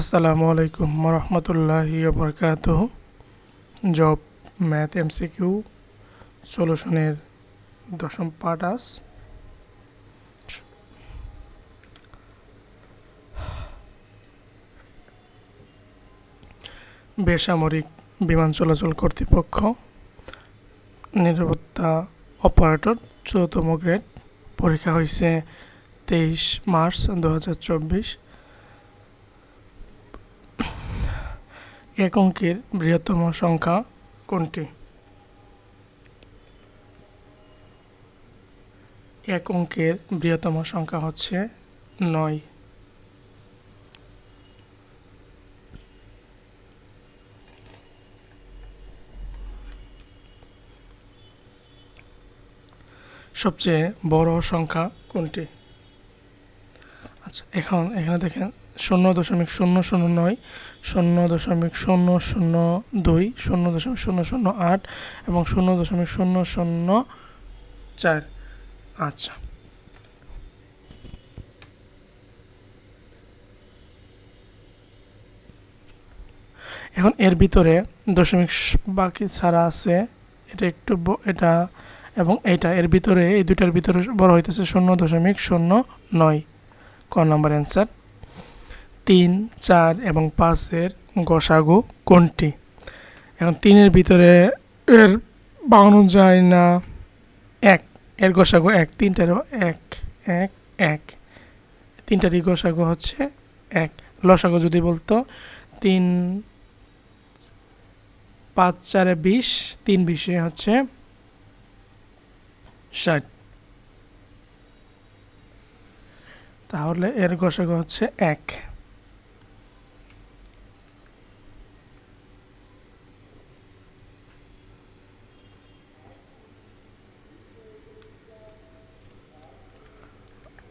আসসালামু আলাইকুম রহমতুল্লাহি বরকাত জব ম্যাথ এমসিকিউ সলিউশনের দশম পার্ট আস বেসামরিক বিমান চলাচল কর্তৃপক্ষ, নিরাপত্তা অপারেটর চৌদ্দতম গ্রেড পরীক্ষা হয়েছে তেইশ মার্চ দু হাজার চব্বিশ। এক অঙ্কের বৃহত্তম সংখ্যা কোনটি? এক অঙ্কের বৃহত্তম সংখ্যা হচ্ছে নয়। সবচেয়ে বড় সংখ্যা কোনটি? আচ্ছা এখন, এখানে দেখেন শূন্য দশমিক শূন্য শূন্য নয়, শূন্য দশমিক শূন্য শূন্য দুই, শূন্য দশমিক শূন্য শূন্য আট এবং শূন্য দশমিক শূন্য শূন্য চার। আচ্ছা। এখন এর ভিতরে দশমিক বাকি ছাড়া আছে, এটা একটু এটা এবং এটা, এর ভিতরে এই দুটার ভিতরে বড় হইতেছে শূন্য দশমিক শূন্য নয়। ক নম্বর অ্যান্সার? তিন, চার এবং পাঁচের গসাগু কোনটি? এখন তিনের ভিতরে এর বাউন্ন যায় না। এক, এর গসাগু এক, তিনটারও এক এক এক। তিনটারই গসাগু হচ্ছে এক। লসাগু যদি বলতো, তিন, পাঁচ, চারে বিশ, তিন বিশে হচ্ছে ষাট। তাহলে এর গসাগু হচ্ছে এক।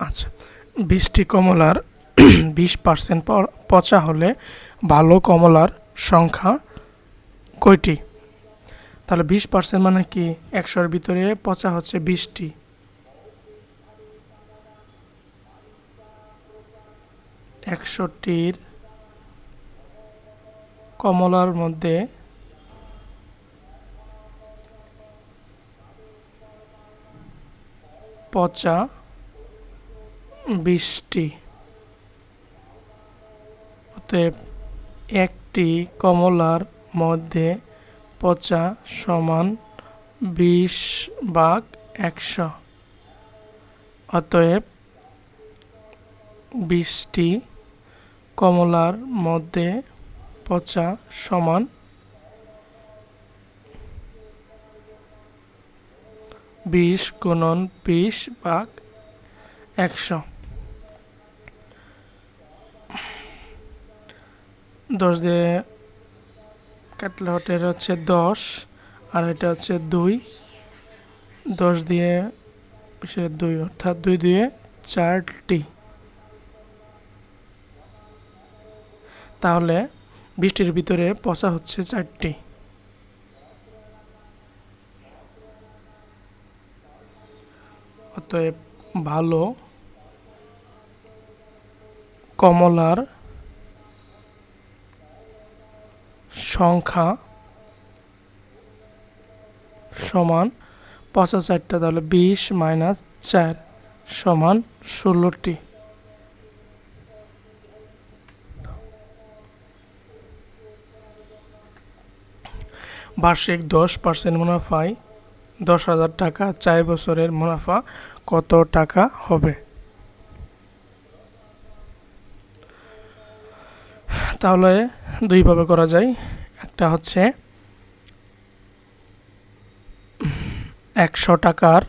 আচ্ছা বিশটি কমলার বিশ পার্সেন্ট পচা হলে ভালো কমলার সংখ্যা কয়টি? তাহলে বিশ পার্সেন্ট মানে কি? একশোর ভিতরে পচা হচ্ছে বিশটি। একশোটির কমলার মধ্যে পচা বিশটি অতএব একটি কমলার মধ্যে পচা সমান বিশ ভাগ একশো। অতএব বিশটি কমলার মধ্যে পচা সমান বিশ গুণন বিশ ভাগ একশো। দশ দিয়ে কাটলে হচ্ছে হচ্ছে দশ, আর এটা হচ্ছে দুই। দশ দিয়ে দুই, অর্থাৎ দুই দিয়ে চারটি। তাহলে বৃষ্টির ভিতরে পচা হচ্ছে চারটি। অতএব ভালো কমলার সংখ্যা সমান পঁচা চারটা, তাহলে বিশ মাইনাস চার সমান ষোলোটি। বার্ষিক দশ পার্সেন্ট মুনাফায় দশ হাজার টাকা চার বছরের মুনাফা কত টাকা হবে? তাহলে দুইভাবে করা যায়। একটা হচ্ছে একশো টাকার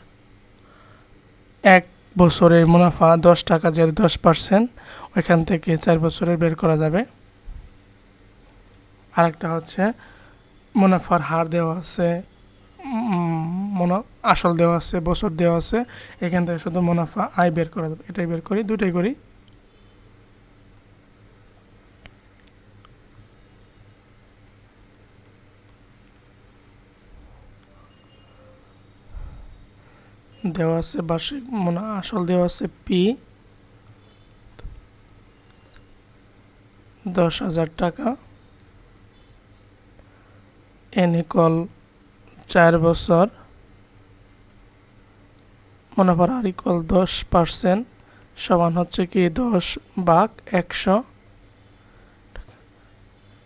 এক বছরের মুনাফা দশ টাকা যে দশ পার্সেন্ট ওইখান থেকে চার বছরের বের করা যাবে। আরেকটা হচ্ছে মুনাফার হার দেওয়া আছে আসল দেওয়া আছে, বছর দেওয়া আছে, এখান থেকে শুধু মুনাফা আয় বের করা যাবে। এটাই বের করি দুটাই করি। দেওয়া আছে বার্ষিক মানে আসল দেওয়া আছে পি দশ হাজার টাকা। এন ইকল চার বছর মুনাফার আর ইকল দশ পার্সেন্ট সমান হচ্ছে কি দশ বাঘ একশো।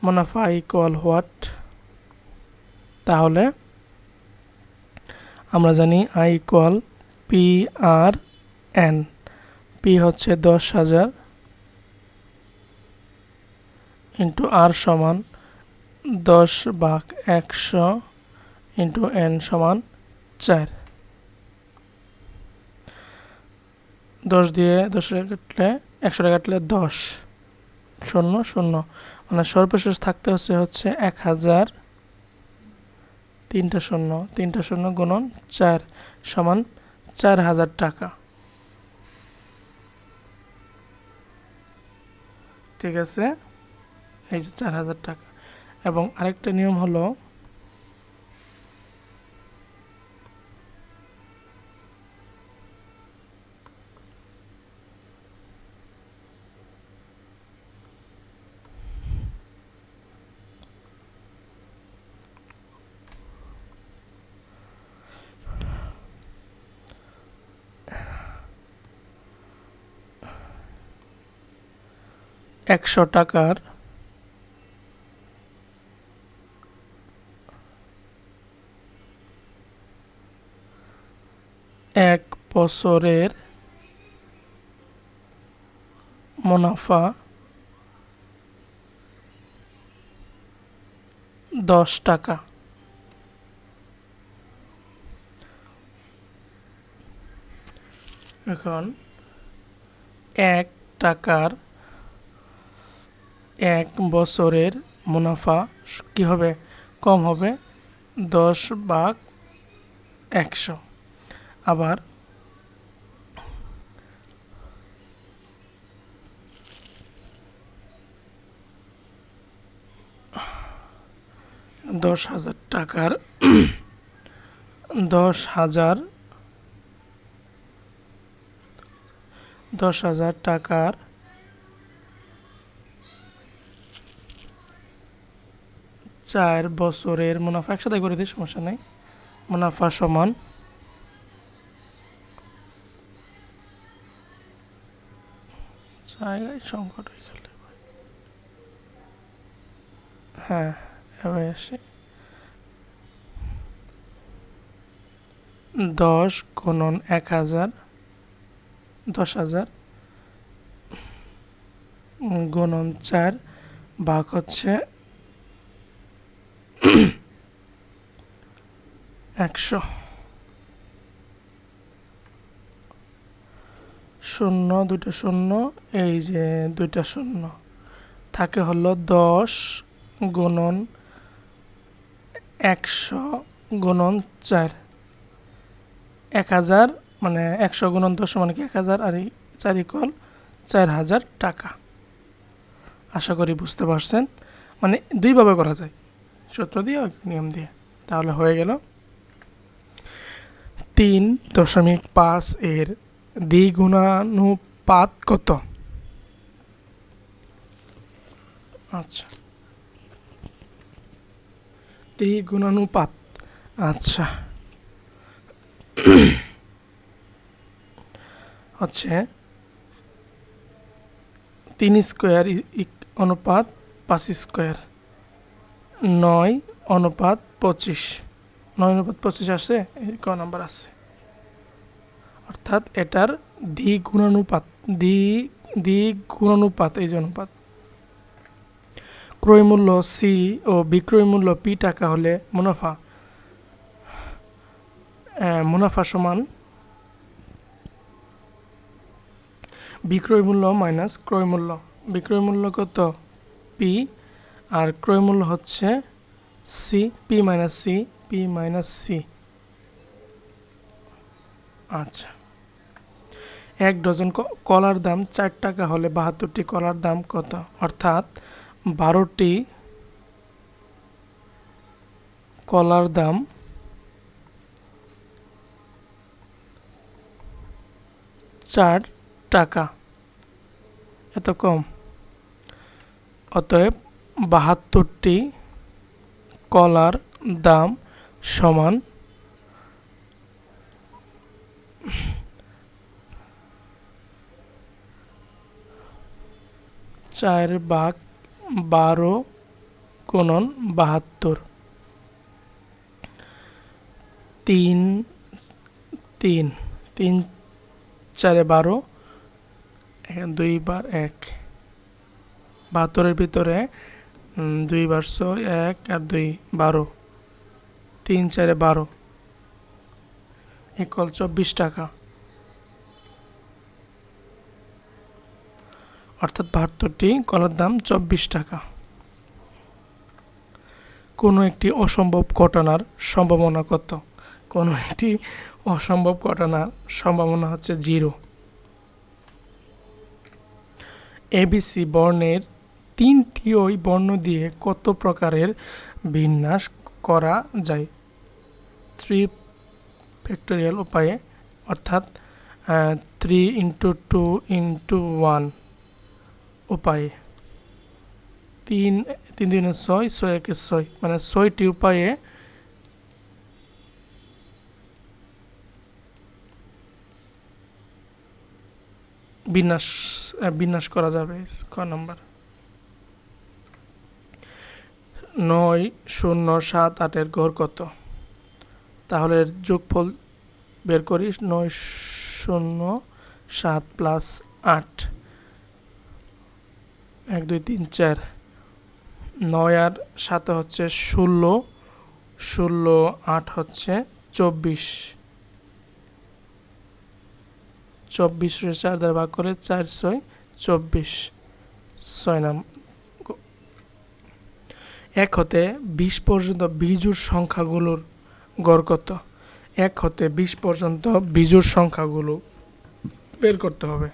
মুনাফা ইকুয়াল হোয়াট তাহলে আমরা জানি I equal P R N P হচ্ছে দশ হাজার ইন্টু আর সমান দশ ভাগ একশো ইন্টু এন সমান চার। দশ দিয়ে দশ কাটলে একশো টাকা কাটলে দশ। শূন্য শূন্য। মানে সর্বশেষ থাকতে হচ্ছে হচ্ছে এক হাজার তিনটা শূন্য। তিনটা শূন্য গুণন চার সমান চার হাজার টাকা। ঠিক আছে? এই যে চার হাজার টাকা। এবং আরেকটা নিয়ম হলো একশো টাকার এক বছরের মুনাফা দশ টাকা। এখন এক টাকার এক বছরের মুনাফা কি হবে? কম হবে দশ ভাগ একশো। আবার দশ হাজার টাকার দশ হাজার দশ হাজার টাকার চার বছরের মুনাফা একসাথে করে দিই, সমস্যা নেই। মুনাফা সমান জায়গায় সংকট হয়ে গেল। হ্যাঁ এবার আসি। দশ গুণন এক হাজার, দশ হাজার গুণন চার ভাগ হচ্ছে একশো। শূন্য, দুইটা শূন্য, এই যে দুইটা শূন্য। থাকে হলো দশ গুণন একশো গুণন চার। এক হাজার মানে একশো গুণন দশ মানে কি এক হাজার, আর চার ইকল চার হাজার টাকা। আশা করি বুঝতে পারছেন। মানে দুইভাবে করা যায়। সূত্র দিয়ে, নিয়ম দিয়ে। তাহলে হয়ে গেল। তিন দশমিক পাঁচ এর দ্বিগুণানুপাত কত? আচ্ছা। দ্বিগুণানুপাত। আচ্ছা। হচ্ছে তিন স্কোয়ার অনুপাত পাঁচ স্কোয়ার। নয় অনুপাত পঁচিশ। নয় অনুপাত পঁচিশ আছে ক নাম্বার আছে। অর্থাৎ এটার দ্বিগুণানুপাত, দ্বি, দ্বিগুণানুপাত, এই যে অনুপাত। ক্রয় মূল্য সি ও বিক্রয় মূল্য পি টাকা হলে মুনাফা। মুনাফা সমান বিক্রয় মূল্য মাইনাস ক্রয় মূল্য। বিক্রয় মূল্য কত? পি। আর ক্রয় মূল্য হচ্ছে C, P minus C, P minus C. আচ্ছা। এক ডজন কলার দাম চার টাকা হলে বাহাত্তরটি কলার দাম কত? অর্থাৎ বারোটি কলার দাম চার টাকা। এত কম। অতএব বাহাত্তরটি কলার দাম সমান চার ভাগ বারো গুণন বাহাত্তর। তিন তিন তিন চারে বারো, এখানে দুই বার এক। বাহাত্তরের ভিতরে দুই বার ছয়, এক আর দুই বারো। তিন চারে বারো। ইকুয়াল চব্বিশ টাকা। অর্থাৎ বাহাত্তরটি কলার দাম চব্বিশ টাকা। কোনো একটি অসম্ভব ঘটনার সম্ভাবনা কত? কোনো একটি অসম্ভব ঘটনার সম্ভাবনা হচ্ছে জিরো। এবিসি বর্ণের তিনটি ওই বর্ণ দিয়ে কত প্রকারের বিন্যাস করা যায়? থ্রি ফ্যাক্টোরিয়াল উপায়ে, অর্থাৎ three into two into one উপায়ে। তিন তিন দিনে ছয় ছয় একে ছয় মানে ছয়টি উপায়ে বিন্যাস বিন্যাস করা যাবে, ক নম্বর? নয়, শূন্য, সাত, আটের গড় কত? তাহলে যোগফল বের করি নয়, শূন্য, সাত প্লাস আট। এক, দুই, তিন, চার। নয় আর সাথে হচ্ছে ষোলো ষোলো, আট হচ্ছে চব্বিশ। চব্বিশের চার দ্বারা ভাগ করে চার ছয় চব্বিশ। ছয় নাম এক হতে বিশ পর্যন্ত বিজুর সংখ্যাগুলোর গড় কত? এক হতে বিশ পর্যন্ত বিজুর সংখ্যাগুলো বের করতে হবে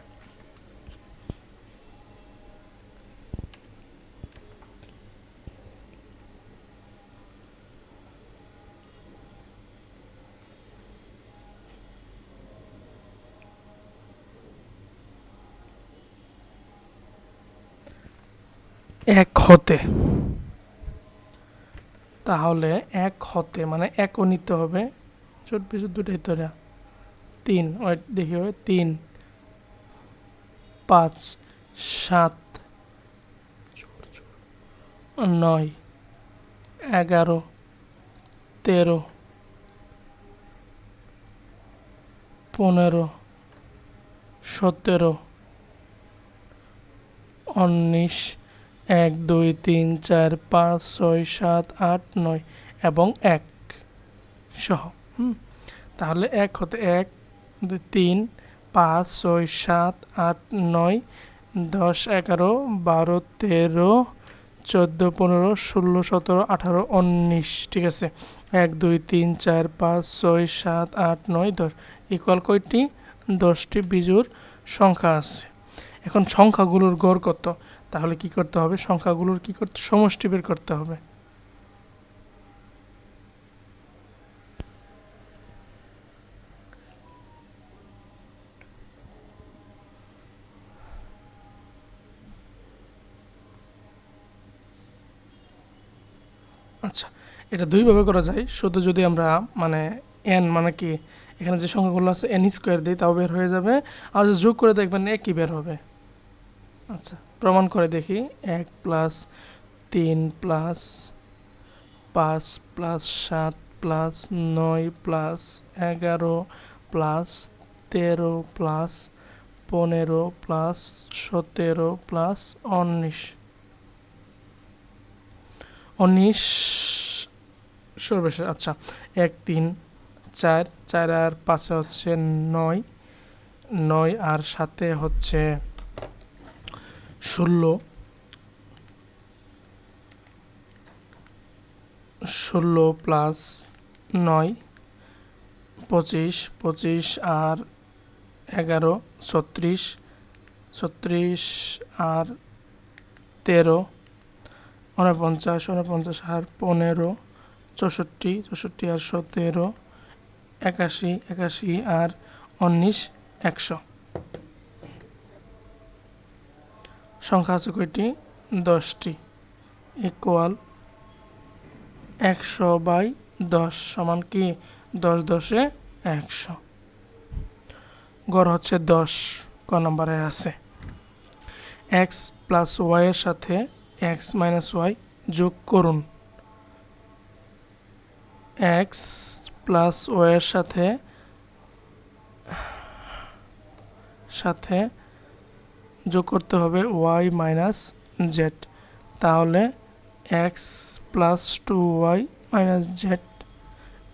এক হতে। তাহলে এক হতে মানে একও নিতে হবে। ছোট পিছু দুটাই তো তিন, ওই দেখি, ওই তিন, পাঁচ, সাত, নয়, এগারো, তেরো, পনেরো, সতেরো, উনিশ এক, দুই, তিন, চার, পাঁচ, ছয়, সাত, আট, নয় এবং এক সহ। তাহলে এক হতে এক, দুই, তিন, পাঁচ, ছয়, সাত, আট, নয়, দশ, এগারো, বারো, তেরো, চোদ্দ, পনেরো, ষোলো, সতেরো, আঠারো, উনিশ, ঠিক আছে? এক, দুই, তিন, চার, পাঁচ, ছয়, সাত, আট, নয়, দশ ইকুয়াল কয়টি? দশটি বিজুর সংখ্যা আছে। এখন সংখ্যাগুলোর গড় কত? তাহলে কি করতে হবে? সংখ্যাগুলোর কি করতে, সমষ্টি বের করতে হবে। আচ্ছা এটা দুইভাবে করা যায়। শুধু যদি আমরা মানে এন মানে কি, এখানে যে সংখ্যাগুলো আছে এন স্কোয়ার দিই তাও বের হয়ে যাবে। আর যোগ করে দেখবেন, একই বের হবে। আচ্ছা। প্রমাণ করে দেখি। এক প্লাস তিন প্লাস পাঁচ প্লাস সাত প্লাস নয় প্লাস এগারো প্লাস তেরো প্লাস পনেরো প্লাস সতেরো প্লাস উনিশ। উনিশ সর্বশেষ আচ্ছা। এক, তিন, চার চার আর পাঁচে হচ্ছে নয় নয় আর সাথে হচ্ছে ষোলো ষোলো প্লাস নয়, পঁচিশ পঁচিশ আর এগারো, ছত্রিশ ছত্রিশ আর তেরো, উনপঞ্চাশ উনপঞ্চাশ আর পনেরো, চৌষট্টি চৌষট্টি আর সতেরো, একাশি একাশি আর উনিশ, একশো। সংখ্যা আছে কয়টি? দশটি। ইকুয়াল একশো বাই দশ সমান কি? দশ দশে একশো। গড় হচ্ছে দশ। ক নম্বরে আছে। এক্স প্লাস ওয়াইয়ের সাথে এক্স মাইনাস ওয়াই যোগ করুন। এক্স প্লাস ওয়াইয়ের সাথে সাথে যোগ করতে হবে ওয়াই মাইনাস জেড তাহলে X plus two Y minus Z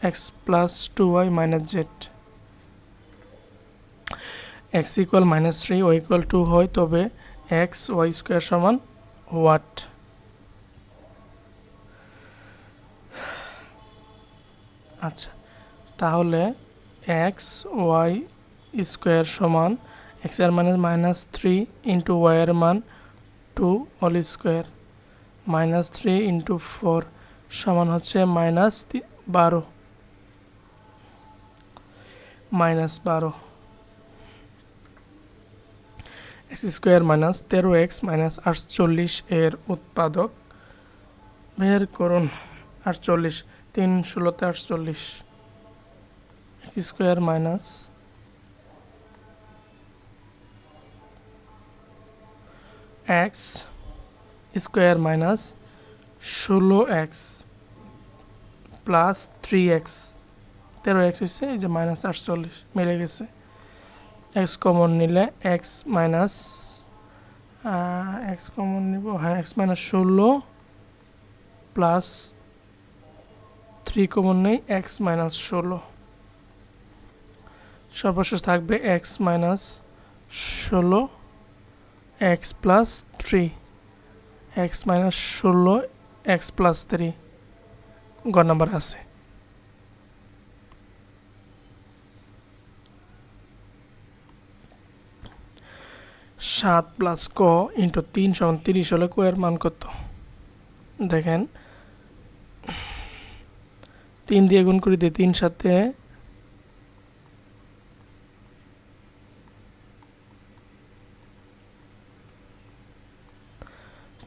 X plus two Y minus Z X equal minus three Y equal two হয়, তবে এক্স ওয়াই স্কোয়ার সমান ওয়াট আচ্ছা তাহলে এক্স ওয়াই স্কোয়ার সমান এক্সের মানে মাইনাস থ্রি ইন্টু ওয়াই এর মান two all square minus three into four সমান হচ্ছে মাইনাস বারো। মাইনাস বারো। এক্স স্কোয়ার মাইনাস তেরো এক্স মাইনাস আটচল্লিশ এর উৎপাদক। বের করুন, আটচল্লিশ, তিন ষোলোতে আটচল্লিশ। X square minus X square minus ষোলো এক্স প্লাস থ্রি এক্স তেরো এক্স হচ্ছে এই যে মাইনাস আটচল্লিশ, মিলে গেছে। এক্স কমন নিলে এক্স মাইনাস এক্স কমন নিব হ্যাঁ এক্স মাইনাস ষোলো প্লাস থ্রি কমন নেই এক্স মাইনাস ষোলো। সর্বশেষ থাকবে এক্স মাইনাস ষোলো X plus three X minus ষোলো এক্স প্লাস থ্রি গ নাম্বার আছে। সাত প্লাস ক ইন্টু তিন সমান তিরিশ হলে ক এর মান কত? দেখেন। তিন দিয়ে গুণ করে দিয়ে তিন সাথে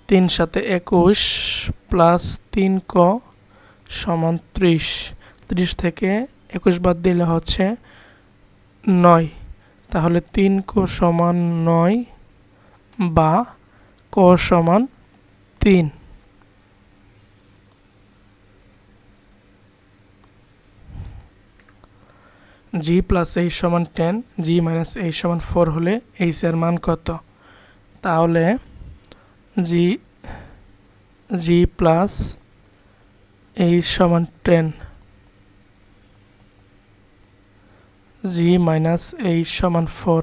তিন সাথে একুশ প্লাস তিন ক সমান ত্রিশ। ত্রিশ থেকে একুশ বাদ দিলে হচ্ছে নয়। তাহলে তিন ক সমান নয় বা ক সমান তিন। জি প্লাস এইচ সমান টেন জি মাইনাস এইচ সমান ফোর হলে এইচ এর মান কত? তাহলে জি জি প্লাস এইচ সমান টেন। জি মাইনাস এইচ সমান ফোর।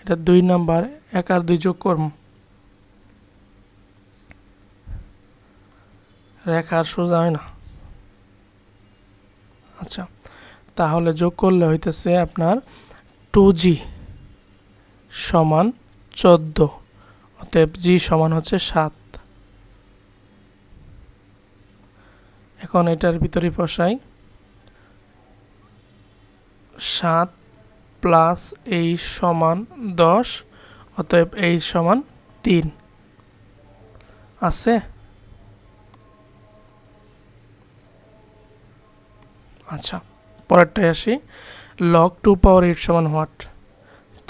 এটা দুই নাম্বার, এক আর দুই যোগ করম রেখা আর সোজা হয় না। আচ্ছা তাহলে যোগ করলে হইতেছে আপনার টু জি সমান চোদ্দ। অতএব জি সমান হচ্ছে সাত। এখন এটার ভিতরে বসাই। সাত প্লাস এই সমান দশ, অতএব এই সমান তিন। আছে? আচ্ছা পরেরটায় আসি। লগ টু পাওয়ার এইট সমান হোয়াট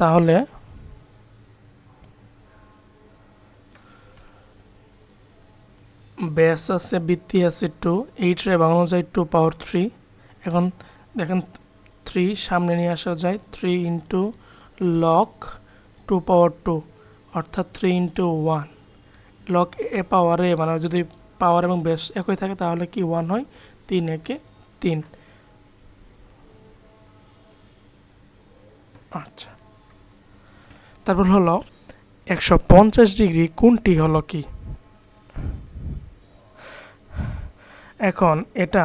তাহলে বেস আছে, বৃত্তি আছে টু এইটরে বানানো যায় টু পাওয়ার থ্রি এখন দেখেন থ্রি সামনে নিয়ে আসা যায় three into log two power two অর্থাৎ three into one log A পাওয়ারে মানে যদি পাওয়ার এবং বেস একই থাকে, তাহলে কি ওয়ান হয়? তিন একে তিন। আচ্ছা। তারপর হলো, একশো পঞ্চাশ ডিগ্রি কোনটি হলো কি? এখন এটা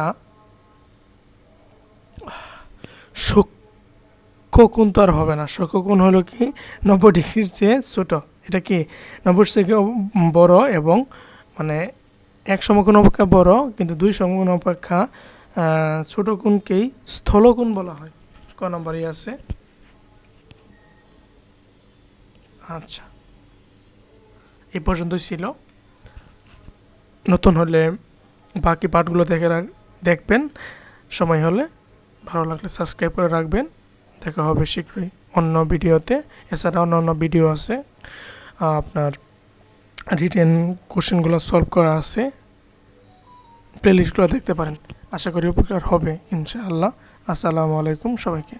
সূক্ষ্মকোণ তো আর হবে না। সূক্ষ্মকোণ হলো কি? নব্বই ডিগ্রির চেয়ে ছোট। এটা কি? নব্বই থেকে বড় এবং মানে এক সমকোণ অপেক্ষা বড়, কিন্তু দুই সমকোণ অপেক্ষা ছোট কোণকেই স্থলকোণ বলা হয়। ক নম্বরই আছে। আচ্ছা। এই পর্যন্তই ছিল। নতুন হলে বাকি পার্টগুলো দেখে দেখবেন। সময় হলে ভালো লাগলে সাবস্ক্রাইব করে রাখবেন। দেখা হবে শীঘ্রই অন্য ভিডিওতে। এছাড়া অন্য অন্য ভিডিও আছে। আপনার রিটেন কোশ্চেনগুলো সলভ করা আছে। প্লেলিস্টগুলো দেখতে পারেন। আশা করি উপকার হবে, ইনশাআল্লাহ। আসসালামু আলাইকুম সবাইকে।